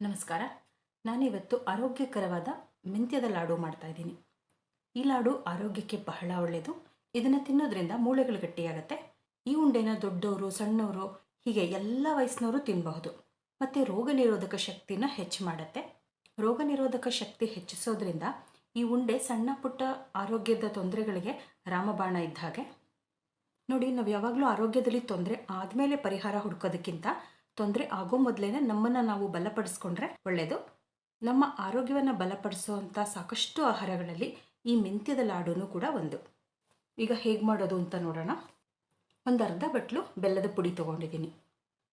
ನಮಸ್ಕಾರ. ನಾನಿವತ್ತು ಆರೋಗ್ಯಕರವಾದ ಮೆಂತ್ಯದ ಲಾಡು ಮಾಡ್ತಾ ಇದ್ದೀನಿ. ಈ ಲಾಡು ಆರೋಗ್ಯಕ್ಕೆ ಬಹಳ ಒಳ್ಳೆಯದು ಇದನ್ನು ತಿನ್ನೋದ್ರಿಂದ ಮೂಳೆಗಳು ಗಟ್ಟಿಯಾಗುತ್ತೆ. ಈ ಉಂಡೆನ ದೊಡ್ಡವರು ಸಣ್ಣವರು ಹೀಗೆ ಎಲ್ಲ ವಯಸ್ಸಿನವರು ತಿನ್ನಬಹುದು ಮತ್ತು ರೋಗ ನಿರೋಧಕ ಶಕ್ತಿನ ಹೆಚ್ಚು ಮಾಡುತ್ತೆ. ರೋಗ ನಿರೋಧಕ ಶಕ್ತಿ ಹೆಚ್ಚಿಸೋದ್ರಿಂದ ಈ ಉಂಡೆ ಸಣ್ಣ ಪುಟ್ಟ ಆರೋಗ್ಯದ ತೊಂದರೆಗಳಿಗೆ ರಾಮಬಾಣ ಇದ್ದ ಹಾಗೆ. ನೋಡಿ, ನಾವು ಯಾವಾಗಲೂ ಆರೋಗ್ಯದಲ್ಲಿ ತೊಂದರೆ ಆದಮೇಲೆ ಪರಿಹಾರ ಹುಡುಕೋದಕ್ಕಿಂತ ತೊಂದರೆ ಆಗೋ ಮೊದಲೇ ನಮ್ಮನ್ನು ನಾವು ಬಲಪಡಿಸ್ಕೊಂಡ್ರೆ ಒಳ್ಳೆಯದು ನಮ್ಮ ಆರೋಗ್ಯವನ್ನು ಬಲಪಡಿಸುವಂಥ ಸಾಕಷ್ಟು ಆಹಾರಗಳಲ್ಲಿ ಈ ಮೆಂತ್ಯದ ಲಾಡೂ ಕೂಡ ಒಂದು. ಈಗ ಹೇಗೆ ಮಾಡೋದು ಅಂತ ನೋಡೋಣ. ಒಂದು ಅರ್ಧ ಬಟ್ಲು ಬೆಲ್ಲದ ಪುಡಿ ತೊಗೊಂಡಿದ್ದೀನಿ.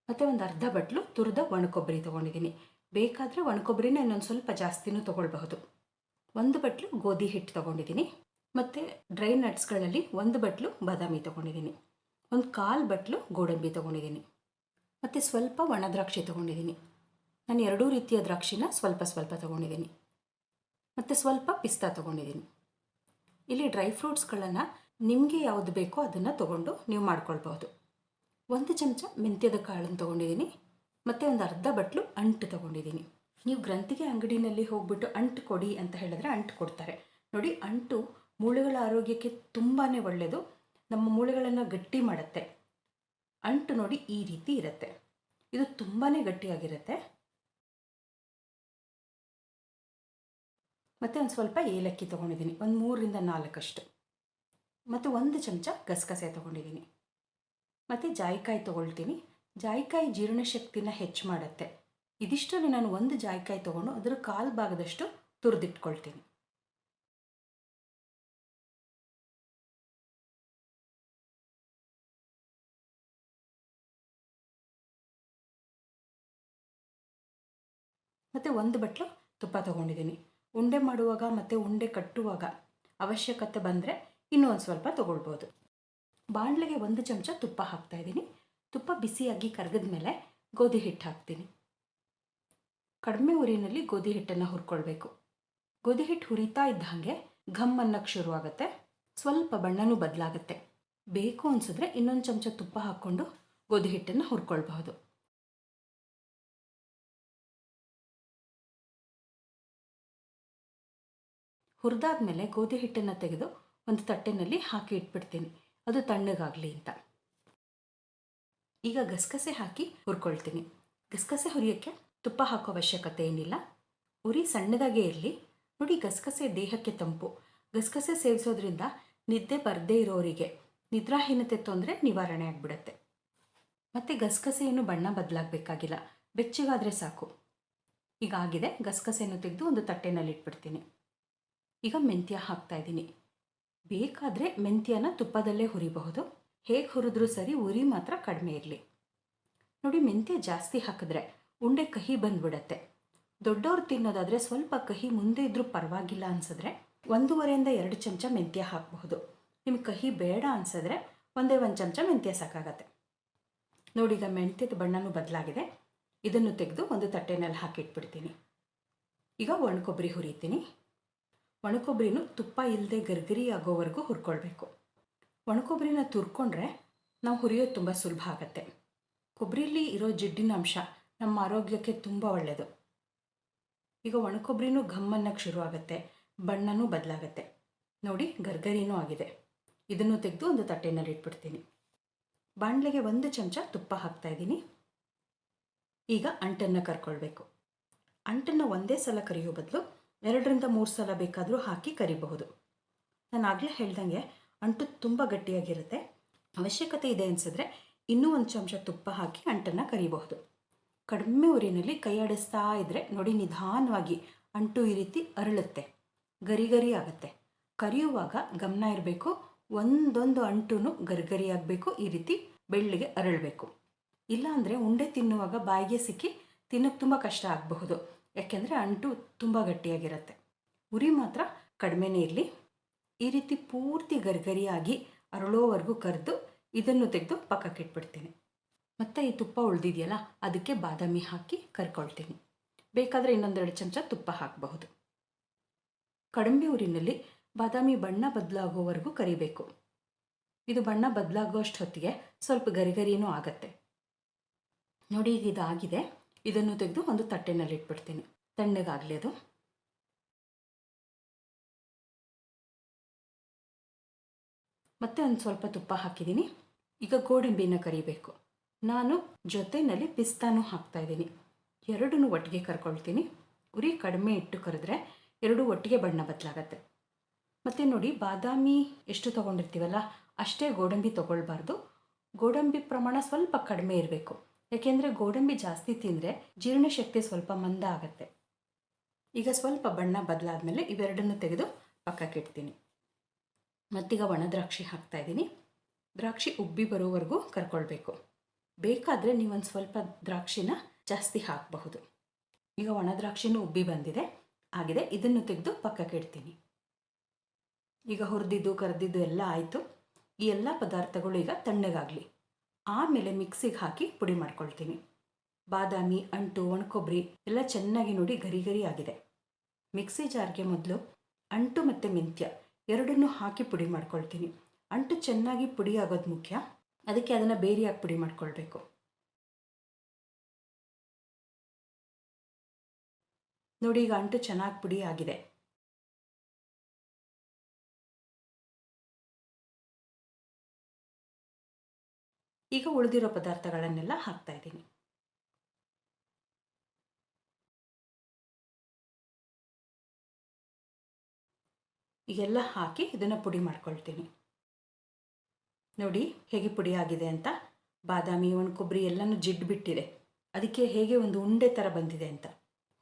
ಮತ್ತು ಒಂದು ಅರ್ಧ ಬಟ್ಲು ತುರಿದ ಒಣಕೊಬ್ಬರಿ ತೊಗೊಂಡಿದ್ದೀನಿ. ಬೇಕಾದರೆ ಒಣಕೊಬ್ಬರಿನ ಇನ್ನೊಂದು ಸ್ವಲ್ಪ ಜಾಸ್ತಿನೂ ತೊಗೊಳ್ಬಹುದು. ಒಂದು ಬಟ್ಲು ಗೋಧಿ ಹಿಟ್ಟು ತೊಗೊಂಡಿದ್ದೀನಿ. ಮತ್ತು ಡ್ರೈ ನಟ್ಸ್ಗಳಲ್ಲಿ ಒಂದು ಬಟ್ಲು ಬಾದಾಮಿ ತೊಗೊಂಡಿದ್ದೀನಿ. ಒಂದು ಕಾಲು ಬಟ್ಲು ಗೋಡಂಬಿ ತೊಗೊಂಡಿದ್ದೀನಿ. ಮತ್ತು ಸ್ವಲ್ಪ ಒಣ ದ್ರಾಕ್ಷಿ ತೊಗೊಂಡಿದ್ದೀನಿ. ನಾನು ಎರಡೂ ರೀತಿಯ ದ್ರಾಕ್ಷಿನ ಸ್ವಲ್ಪ ಸ್ವಲ್ಪ ತೊಗೊಂಡಿದ್ದೀನಿ. ಮತ್ತು ಸ್ವಲ್ಪ ಪಿಸ್ತಾ ತೊಗೊಂಡಿದ್ದೀನಿ. ಇಲ್ಲಿ ಡ್ರೈ ಫ್ರೂಟ್ಸ್ಗಳನ್ನು ನಿಮಗೆ ಯಾವುದು ಬೇಕೋ ಅದನ್ನು ತೊಗೊಂಡು ನೀವು ಮಾಡ್ಕೊಳ್ಬೋದು ಒಂದು ಚಮಚ ಮೆಂತ್ಯದ ಕಾಳನ್ನು ತೊಗೊಂಡಿದ್ದೀನಿ. ಮತ್ತು ಒಂದು ಅರ್ಧ ಬಟ್ಲು ಅಂಟು ತೊಗೊಂಡಿದ್ದೀನಿ. ನೀವು ಗ್ರಂಥಿಗೆ ಅಂಗಡಿನಲ್ಲಿ ಹೋಗ್ಬಿಟ್ಟು ಅಂಟು ಕೊಡಿ ಅಂತ ಹೇಳಿದ್ರೆ ಅಂಟು ಕೊಡ್ತಾರೆ. ನೋಡಿ, ಅಂಟು ಮೂಳೆಗಳ ಆರೋಗ್ಯಕ್ಕೆ ತುಂಬಾ ಒಳ್ಳೆಯದು ನಮ್ಮ ಮೂಳೆಗಳನ್ನು ಗಟ್ಟಿ ಮಾಡುತ್ತೆ. ಅಂಟು ನೋಡಿ ಈ ರೀತಿ ಇರುತ್ತೆ. ಇದು ತುಂಬಾ ಗಟ್ಟಿಯಾಗಿರುತ್ತೆ. ಮತ್ತು ಒಂದು ಸ್ವಲ್ಪ ಏಲಕ್ಕಿ ತೊಗೊಂಡಿದ್ದೀನಿ ಒಂದು ಮೂರರಿಂದ ನಾಲ್ಕಷ್ಟು. ಮತ್ತು ಒಂದು ಚಮಚ ಗಸಗಸೆ ತೊಗೊಂಡಿದ್ದೀನಿ ಮತ್ತು ಜಾಯಿಕಾಯಿ ತೊಗೊಳ್ತೀನಿ. ಜಾಯಿಕಾಯಿ ಜೀರ್ಣಶಕ್ತಿನ ಹೆಚ್ಚು ಮಾಡುತ್ತೆ. ಇದಿಷ್ಟರಲ್ಲಿ ನಾನು ಒಂದು ಜಾಯಿಕಾಯಿ ತೊಗೊಂಡು ಅದರ ಕಾಲು ಭಾಗದಷ್ಟು ತುರಿದಿಟ್ಕೊಳ್ತೀನಿ. ಮತ್ತು ಒಂದು ಬಟ್ಲು ತುಪ್ಪ ತೊಗೊಂಡಿದ್ದೀನಿ. ಉಂಡೆ ಮಾಡುವಾಗ ಮತ್ತು ಉಂಡೆ ಕಟ್ಟುವಾಗ ಅವಶ್ಯಕತೆ ಬಂದರೆ ಇನ್ನೂ ಒಂದು ಸ್ವಲ್ಪ ತೊಗೊಳ್ಬೋದು. ಬಾಣಲೆಗೆ ಒಂದು ಚಮಚ ತುಪ್ಪ ಹಾಕ್ತಾಯಿದ್ದೀನಿ ತುಪ್ಪ ಬಿಸಿಯಾಗಿ ಕರಗಿದ ಮೇಲೆ ಗೋಧಿ ಹಿಟ್ಟು ಹಾಕ್ತೀನಿ. ಕಡಿಮೆ ಉರಿನಲ್ಲಿ ಗೋಧಿ ಹಿಟ್ಟನ್ನು ಹುರ್ಕೊಳ್ಬೇಕು. ಗೋಧಿ ಹಿಟ್ಟು ಹುರಿತಾ ಇದ್ದ ಹಾಗೆ ಘಮ್ ಅನ್ನಕ್ಕೆ ಶುರುವಾಗುತ್ತೆ ಸ್ವಲ್ಪ ಬಣ್ಣನೂ ಬದಲಾಗುತ್ತೆ. ಬೇಕು ಅನಿಸಿದ್ರೆ ಇನ್ನೊಂದು ಚಮಚ ತುಪ್ಪ ಹಾಕ್ಕೊಂಡು ಗೋಧಿ ಹಿಟ್ಟನ್ನು ಹುರ್ಕೊಳ್ಬಹುದು. ಹುರಿದಾದ್ಮೇಲೆ ಗೋಧಿ ಹಿಟ್ಟನ್ನು ತೆಗೆದು ಒಂದು ತಟ್ಟೆನಲ್ಲಿ ಹಾಕಿ ಇಟ್ಬಿಡ್ತೀನಿ. ಅದು ತಣ್ಣಗಾಗಲಿ ಅಂತ. ಈಗ ಗಸಗಸೆ ಹಾಕಿ ಹುರ್ಕೊಳ್ತೀನಿ. ಗಸಗಸೆ ಹುರಿಯೋಕ್ಕೆ ತುಪ್ಪ ಹಾಕೋ ಅವಶ್ಯಕತೆ ಏನಿಲ್ಲ. ಉರಿ ಸಣ್ಣದಾಗೇ ಇರಲಿ. ನೋಡಿ ಗಸಗಸೆ ದೇಹಕ್ಕೆ ತಂಪು. ಗಸಗಸೆ ಸೇವಿಸೋದ್ರಿಂದ ನಿದ್ದೆ ಬರದೇ ಇರೋರಿಗೆ ನಿದ್ರಾಹೀನತೆ ತೊಂದರೆ ನಿವಾರಣೆ ಆಗಿಬಿಡತ್ತೆ. ಮತ್ತು ಗಸಗಸೆಯನ್ನು ಬಣ್ಣ ಬದಲಾಗಬೇಕಾಗಿಲ್ಲ. ಬೆಚ್ಚಗಾದರೆ ಸಾಕು. ಈಗ ಆಗಿದೆ ಗಸಗಸೆಯನ್ನು ತೆಗೆದು ಒಂದು ತಟ್ಟೆನಲ್ಲಿ ಇಟ್ಬಿಡ್ತೀನಿ. ಈಗ ಮೆಂತ್ಯ ಹಾಕ್ತಾ ಇದ್ದೀನಿ. ಬೇಕಾದರೆ ಮೆಂತ್ಯನ ತುಪ್ಪದಲ್ಲೇ ಹುರಿಬಹುದು. ಹೇಗೆ ಹುರಿದ್ರೂ ಸರಿ ಉರಿ ಮಾತ್ರ ಕಡಿಮೆ ಇರಲಿ. ನೋಡಿ ಮೆಂತ್ಯ ಜಾಸ್ತಿ ಹಾಕಿದ್ರೆ ಉಂಡೆ ಕಹಿ ಬಂದ್ಬಿಡತ್ತೆ. ದೊಡ್ಡವ್ರು ತಿನ್ನೋದಾದರೆ ಸ್ವಲ್ಪ ಕಹಿ ಮುಂದೆ ಇದ್ದರೂ ಪರವಾಗಿಲ್ಲ ಅನ್ಸಿದ್ರೆ ಒಂದೂವರೆಯಿಂದ ಎರಡು ಚಮಚ ಮೆಂತ್ಯ ಹಾಕಬಹುದು. ನಿಮ್ಗೆ ಕಹಿ ಬೇಡ ಅನ್ಸಿದ್ರೆ ಒಂದೇ ಒಂದು ಚಮಚ ಮೆಂತ್ಯ ಸಾಕಾಗತ್ತೆ. ನೋಡಿ ಈಗ ಮೆಂತ್ಯದ ಬಣ್ಣನೂ ಬದಲಾಗಿದೆ. ಇದನ್ನು ತೆಗೆದು ಒಂದು ತಟ್ಟೆನಲ್ಲಿ ಹಾಕಿಟ್ಬಿಡ್ತೀನಿ. ಈಗ ಒಣ ಕೊಬ್ಬರಿ ಹುರಿತೀನಿ. ಒಣಕೊಬ್ಬರಿನೂ ತುಪ್ಪ ಇಲ್ಲದೆ ಗರ್ಗರಿ ಆಗೋವರೆಗೂ ಹುರ್ಕೊಳ್ಬೇಕು. ಒಣಕೊಬ್ಬರಿನ ತುರ್ಕೊಂಡ್ರೆ ನಾವು ಹುರಿಯೋದು ತುಂಬ ಸುಲಭ ಆಗುತ್ತೆ. ಕೊಬ್ಬರಿಲಿ ಇರೋ ಜಿಡ್ಡಿನ ಅಂಶ ನಮ್ಮ ಆರೋಗ್ಯಕ್ಕೆ ತುಂಬ ಒಳ್ಳೆಯದು ಈಗ ಒಣಕೊಬ್ಬರಿನೂ ಘಮ್ಮನ್ನಕ್ಕೆ ಶುರುವಾಗುತ್ತೆ ಬಣ್ಣನೂ ಬದಲಾಗುತ್ತೆ. ನೋಡಿ ಗರ್ಗರಿನೂ ಆಗಿದೆ. ಇದನ್ನು ತೆಗೆದು ಒಂದು ತಟ್ಟೆನಲ್ಲಿ ಇಟ್ಬಿಡ್ತೀನಿ. ಬಾಣಲೆಗೆ ಒಂದು ಚಮಚ ತುಪ್ಪ ಹಾಕ್ತಾಯಿದ್ದೀನಿ ಈಗ ಅಂಟನ್ನು ಕರ್ಕೊಳ್ಬೇಕು. ಅಂಟನ್ನು ಒಂದೇ ಸಲ ಕರಿಯೋ ಬದಲು ಎರಡರಿಂದ ಮೂರು ಸಲ ಬೇಕಾದರೂ ಹಾಕಿ ಕರಿಬಹುದು. ನಾನು ಆಗಲೇ ಹೇಳ್ದಂಗೆ ಅಂಟು ತುಂಬ ಗಟ್ಟಿಯಾಗಿರುತ್ತೆ. ಅವಶ್ಯಕತೆ ಇದೆ ಅನಿಸಿದ್ರೆ ಇನ್ನೂ ಒಂದು ಚಮಚ ತುಪ್ಪ ಹಾಕಿ ಅಂಟನ್ನು ಕರಿಬಹುದು. ಕಡಿಮೆ ಉರಿನಲ್ಲಿ ಕೈ ಆಡಿಸ್ತಾ ಇದ್ದರೆ ನೋಡಿ ನಿಧಾನವಾಗಿ ಅಂಟು ಈ ರೀತಿ ಅರಳುತ್ತೆ. ಗರಿ ಗರಿ ಆಗುತ್ತೆ. ಕರಿಯುವಾಗ ಗಮನ ಇರಬೇಕು. ಒಂದೊಂದು ಅಂಟು ಗರಿಗರಿ ಆಗಬೇಕು, ಈ ರೀತಿ ಬೆಳ್ಳಿಗೆ ಅರಳಬೇಕು. ಇಲ್ಲಾಂದರೆ ಉಂಡೆ ತಿನ್ನುವಾಗ ಬಾಯಿಗೆ ಸಿಕ್ಕಿ ತಿನ್ನೋಕ್ಕೆ ತುಂಬ ಕಷ್ಟ ಆಗಬಹುದು. ಯಾಕೆಂದರೆ ಅಂಟು ತುಂಬ ಗಟ್ಟಿಯಾಗಿರುತ್ತೆ. ಉರಿ ಮಾತ್ರ ಕಡಿಮೆನೇ ಇರಲಿ. ಈ ರೀತಿ ಪೂರ್ತಿ ಗರ್ಗರಿಯಾಗಿ ಅರಳೋವರೆಗೂ ಕರೆದು ಇದನ್ನು ತೆಗೆದು ಪಕ್ಕಕ್ಕೆ ಇಟ್ಬಿಡ್ತೀನಿ. ಮತ್ತು ಈ ತುಪ್ಪ ಉಳಿದಿದೆಯಲ್ಲ, ಅದಕ್ಕೆ ಬಾದಾಮಿ ಹಾಕಿ ಕರ್ಕೊಳ್ತೀನಿ. ಬೇಕಾದರೆ ಇನ್ನೊಂದೆರಡು ಚಮಚ ತುಪ್ಪ ಹಾಕಬಹುದು. ಕಡಿಮೆ ಊರಿನಲ್ಲಿ ಬಾದಾಮಿ ಬಣ್ಣ ಬದಲಾಗೋವರೆಗೂ ಕರಿಬೇಕು. ಇದು ಬಣ್ಣ ಬದಲಾಗೋ ಅಷ್ಟು ಹೊತ್ತಿಗೆ ಸ್ವಲ್ಪ ಗರಿಗರಿನೂ ಆಗತ್ತೆ. ನೋಡಿ ಇದಾಗಿದೆ. ಇದನ್ನು ತೆಗೆದು ಒಂದು ತಟ್ಟೆನಲ್ಲಿ ಇಟ್ಬಿಡ್ತೀನಿ. ತಣ್ಣಗಾಗಲಿ ಅದು. ಮತ್ತೆ ಒಂದು ಸ್ವಲ್ಪ ತುಪ್ಪ ಹಾಕಿದ್ದೀನಿ. ಈಗ ಗೋಡಂಬಿನ ಕರಿಬೇಕು. ನಾನು ಜೊತೆಯಲ್ಲಿ ಪಿಸ್ತಾನೂ ಹಾಕ್ತಾ ಇದ್ದೀನಿ. ಎರಡನ್ನೂ ಒಟ್ಟಿಗೆ ಕರ್ಕೊಳ್ತೀನಿ. ಉರಿ ಕಡಿಮೆ ಇಟ್ಟು ಕರೆದ್ರೆ ಎರಡೂ ಒಟ್ಟಿಗೆ ಬಣ್ಣ ಬದಲಾಗತ್ತೆ. ಮತ್ತು ನೋಡಿ, ಬಾದಾಮಿ ಎಷ್ಟು ತೊಗೊಂಡಿರ್ತೀವಲ್ಲ, ಅಷ್ಟೇ ಗೋಡಂಬಿ ತೊಗೊಳ್ಬಾರ್ದು. ಗೋಡಂಬಿ ಪ್ರಮಾಣ ಸ್ವಲ್ಪ ಕಡಿಮೆ ಇರಬೇಕು. ಯಾಕೆಂದರೆ ಗೋಡಂಬಿ ಜಾಸ್ತಿ ತಿಂದರೆ ಜೀರ್ಣಶಕ್ತಿ ಸ್ವಲ್ಪ ಮಂದ ಆಗುತ್ತೆ. ಈಗ ಸ್ವಲ್ಪ ಬಣ್ಣ ಬದಲಾದ್ಮೇಲೆ ಇವೆರಡನ್ನು ತೆಗೆದು ಪಕ್ಕಕ್ಕೆ ಇಡ್ತೀನಿ. ಮತ್ತೀಗ ಒಣದ್ರಾಕ್ಷಿ ಹಾಕ್ತಾ ಇದ್ದೀನಿ. ದ್ರಾಕ್ಷಿ ಉಬ್ಬಿ ಬರೋವರೆಗೂ ಕರ್ಕೊಳ್ಬೇಕು. ಬೇಕಾದರೆ ನೀವೊಂದು ಸ್ವಲ್ಪ ದ್ರಾಕ್ಷಿನ ಜಾಸ್ತಿ ಹಾಕಬಹುದು. ಈಗ ಒಣ ದ್ರಾಕ್ಷಿನೂ ಉಬ್ಬಿ ಬಂದಿದೆ. ಆಗಿದೆ. ಇದನ್ನು ತೆಗೆದು ಪಕ್ಕಕ್ಕೆ ಇಡ್ತೀನಿ. ಈಗ ಹುರಿದಿದ್ದು, ಕರೆದಿದ್ದು ಎಲ್ಲ ಆಯಿತು. ಈ ಎಲ್ಲ ಪದಾರ್ಥಗಳು ಈಗ ತಣ್ಣಗಾಗಲಿ. ಆಮೇಲೆ ಮಿಕ್ಸಿಗೆ ಹಾಕಿ ಪುಡಿ ಮಾಡ್ಕೊಳ್ತೀನಿ. ಬಾದಾಮಿ, ಅಂಟು, ಒಣಕೊಬ್ಬರಿ ಎಲ್ಲ ಚೆನ್ನಾಗಿ ನೋಡಿ ಗರಿ ಗರಿ ಆಗಿದೆ. ಮಿಕ್ಸಿ ಜಾರ್ಗೆ ಮೊದಲು ಅಂಟು ಮತ್ತು ಮೆಂತ್ಯ ಎರಡನ್ನೂ ಹಾಕಿ ಪುಡಿ ಮಾಡ್ಕೊಳ್ತೀನಿ. ಅಂಟು ಚೆನ್ನಾಗಿ ಪುಡಿ ಆಗೋದು ಮುಖ್ಯ. ಅದಕ್ಕೆ ಅದನ್ನು ಬೇರೆಯಾಗಿ ಪುಡಿ ಮಾಡ್ಕೊಳ್ಬೇಕು. ನೋಡಿ ಈಗ ಅಂಟು ಚೆನ್ನಾಗಿ ಪುಡಿ ಆಗಿದೆ. ಈಗ ಉಳಿದಿರೋ ಪದಾರ್ಥಗಳನ್ನೆಲ್ಲ ಹಾಕ್ತಾ ಇದ್ದೀನಿ. ಎಲ್ಲ ಹಾಕಿ ಇದನ್ನು ಪುಡಿ ಮಾಡ್ಕೊಳ್ತೀನಿ. ನೋಡಿ ಹೇಗೆ ಪುಡಿ ಆಗಿದೆ ಅಂತ. ಬಾದಾಮಿ, ಒಣಕೊಬ್ಬರಿ ಎಲ್ಲನೂ ಜಿಡ್ಡು ಬಿಟ್ಟಿದೆ. ಅದಕ್ಕೆ ಹೇಗೆ ಒಂದು ಉಂಡೆ ಥರ ಬಂದಿದೆ ಅಂತ.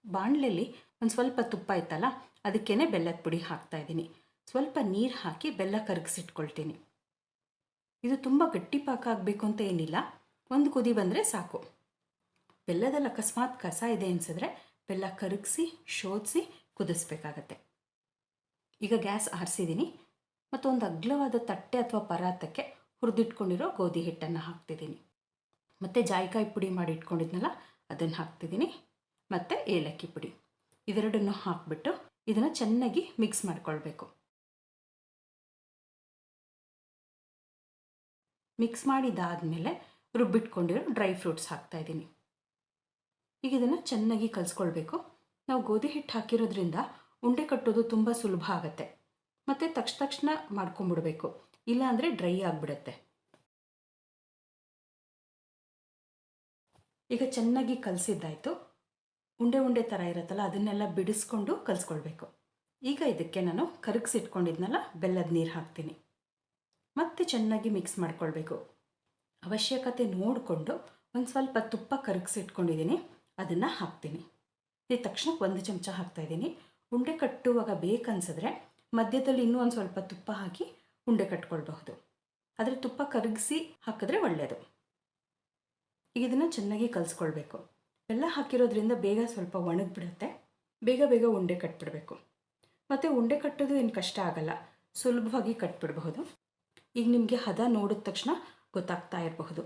ಬಾಣಲೆಯಲ್ಲಿ ಒಂದು ಸ್ವಲ್ಪ ತುಪ್ಪ ಇತ್ತಲ್ಲ ಅದಕ್ಕೇ ಬೆಲ್ಲದ ಪುಡಿ ಹಾಕ್ತಾ ಇದ್ದೀನಿ. ಸ್ವಲ್ಪ ನೀರು ಹಾಕಿ ಬೆಲ್ಲ ಕರಗಿಸಿಟ್ಕೊಳ್ತೀನಿ. ಇದು ತುಂಬ ಗಟ್ಟಿ ಪಾಕ ಆಗಬೇಕು ಅಂತ ಏನಿಲ್ಲ. ಒಂದು ಕುದಿ ಬಂದರೆ ಸಾಕು. ಬೆಲ್ಲದಲ್ಲಿ ಅಕಸ್ಮಾತ್ ಕಸ ಇದೆ ಅನಿಸಿದ್ರೆ ಬೆಲ್ಲ ಕರಗಿಸಿ ಶೋಧಿಸಿ ಕುದಿಸ್ಬೇಕಾಗತ್ತೆ. ಈಗ ಗ್ಯಾಸ್ ಆರಿಸಿದ್ದೀನಿ ಮತ್ತು ಒಂದು ಅಗ್ಲವಾದ ತಟ್ಟೆ ಅಥವಾ ಪರಾತಕ್ಕೆ ಹುರಿದಿಟ್ಕೊಂಡಿರೋ ಗೋಧಿ ಹಿಟ್ಟನ್ನು ಹಾಕ್ತಿದ್ದೀನಿ ಮತ್ತು ಜಾಯಿಕಾಯಿ ಪುಡಿ ಮಾಡಿ ಇಟ್ಕೊಂಡಿದ್ನಲ್ಲ, ಅದನ್ನು ಹಾಕ್ತಿದ್ದೀನಿ ಮತ್ತು ಏಲಕ್ಕಿ ಪುಡಿ. ಇದೆರಡನ್ನು ಹಾಕಿಬಿಟ್ಟು ಇದನ್ನು ಚೆನ್ನಾಗಿ ಮಿಕ್ಸ್ ಮಾಡ್ಕೊಳ್ಬೇಕು. ಮಿಕ್ಸ್ ಮಾಡಿದ್ದಾದಮೇಲೆ ರುಬ್ಬಿಟ್ಕೊಂಡಿರೋ ಡ್ರೈ ಫ್ರೂಟ್ಸ್ ಹಾಕ್ತಾಯಿದ್ದೀನಿ ಈಗ ಇದನ್ನು ಚೆನ್ನಾಗಿ ಕಲಿಸ್ಕೊಳ್ಬೇಕು. ನಾವು ಗೋಧಿ ಹಿಟ್ಟು ಹಾಕಿರೋದ್ರಿಂದ ಉಂಡೆ ಕಟ್ಟೋದು ತುಂಬ ಸುಲಭ ಆಗುತ್ತೆ. ಮತ್ತು ತಕ್ಷಣ ತಕ್ಷಣ ಮಾಡ್ಕೊಂಬಿಡಬೇಕು. ಇಲ್ಲಾಂದರೆ ಡ್ರೈ ಆಗಿಬಿಡುತ್ತೆ. ಈಗ ಚೆನ್ನಾಗಿ ಕಲಸಿದ್ದಾಯಿತು. ಉಂಡೆ ಉಂಡೆ ಥರ ಇರುತ್ತಲ್ಲ, ಅದನ್ನೆಲ್ಲ ಬಿಡಿಸ್ಕೊಂಡು ಕಲಿಸ್ಕೊಳ್ಬೇಕು. ಈಗ ಇದಕ್ಕೆ ನಾನು ಕರಗಿಸಿಟ್ಕೊಂಡಿದ್ನಲ್ಲ, ಬೆಲ್ಲದ ನೀರು ಹಾಕ್ತೀನಿ. ಮತ್ತೆ ಚೆನ್ನಾಗಿ ಮಿಕ್ಸ್ ಮಾಡ್ಕೊಳ್ಬೇಕು. ಅವಶ್ಯಕತೆ ನೋಡಿಕೊಂಡು ಒಂದು ಸ್ವಲ್ಪ ತುಪ್ಪ ಕರಗಿಸಿಟ್ಕೊಂಡಿದ್ದೀನಿ ಅದನ್ನು ಹಾಕ್ತೀನಿ. ಈ ತಕ್ಷಣ ಒಂದು ಚಮಚ ಹಾಕ್ತಾಯಿದ್ದೀನಿ ಉಂಡೆ ಕಟ್ಟುವಾಗ ಬೇಕನ್ಸಿದ್ರೆ ಮಧ್ಯದಲ್ಲಿ ಇನ್ನೂ ಒಂದು ಸ್ವಲ್ಪ ತುಪ್ಪ ಹಾಕಿ ಉಂಡೆ ಕಟ್ಕೊಳ್ಬಹುದು. ಆದರೆ ತುಪ್ಪ ಕರಗಿಸಿ ಹಾಕಿದ್ರೆ ಒಳ್ಳೆಯದು ಈಗ ಇದನ್ನು ಚೆನ್ನಾಗಿ ಕಲಿಸ್ಕೊಳ್ಬೇಕು. ಎಲ್ಲ ಹಾಕಿರೋದ್ರಿಂದ ಬೇಗ ಸ್ವಲ್ಪ ಒಣಗಿಬಿಡುತ್ತೆ. ಬೇಗ ಬೇಗ ಉಂಡೆ ಕಟ್ಬಿಡಬೇಕು. ಮತ್ತು ಉಂಡೆ ಕಟ್ಟೋದು ಏನು ಕಷ್ಟ ಆಗಲ್ಲ. ಸುಲಭವಾಗಿ ಕಟ್ಬಿಡಬಹುದು. ಈಗ ನಿಮಗೆ ಹದ ನೋಡಿದ ತಕ್ಷಣ ಗೊತ್ತಾಗ್ತಾ ಇರಬಹುದು.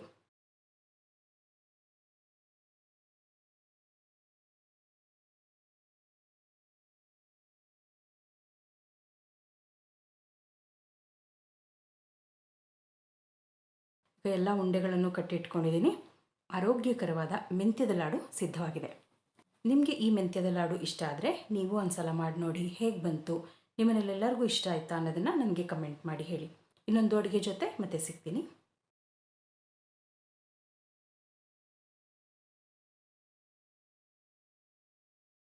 ಎಲ್ಲ ಉಂಡೆಗಳನ್ನು ಕಟ್ಟಿಟ್ಕೊಂಡಿದ್ದೀನಿ. ಆರೋಗ್ಯಕರವಾದ ಮೆಂತ್ಯದ ಲಾಡು ಸಿದ್ಧವಾಗಿದೆ. ನಿಮಗೆ ಈ ಮೆಂತ್ಯದ ಲಾಡು ಇಷ್ಟ ಆದರೆ ನೀವು ಒಂದು ಸಲ ಮಾಡಿ ನೋಡಿ ಹೇಗೆ ಬಂತು ನಿಮ್ಮನೇಲೆಲ್ಲರಿಗೂ ಇಷ್ಟ ಆಯಿತಾ ಅನ್ನೋದನ್ನು ನನಗೆ ಕಮೆಂಟ್ ಮಾಡಿ ಹೇಳಿ. ಇನ್ನೊಂದು ಅಡುಗೆ ಜೊತೆ ಮತ್ತೆ ಸಿಗ್ತೀನಿ.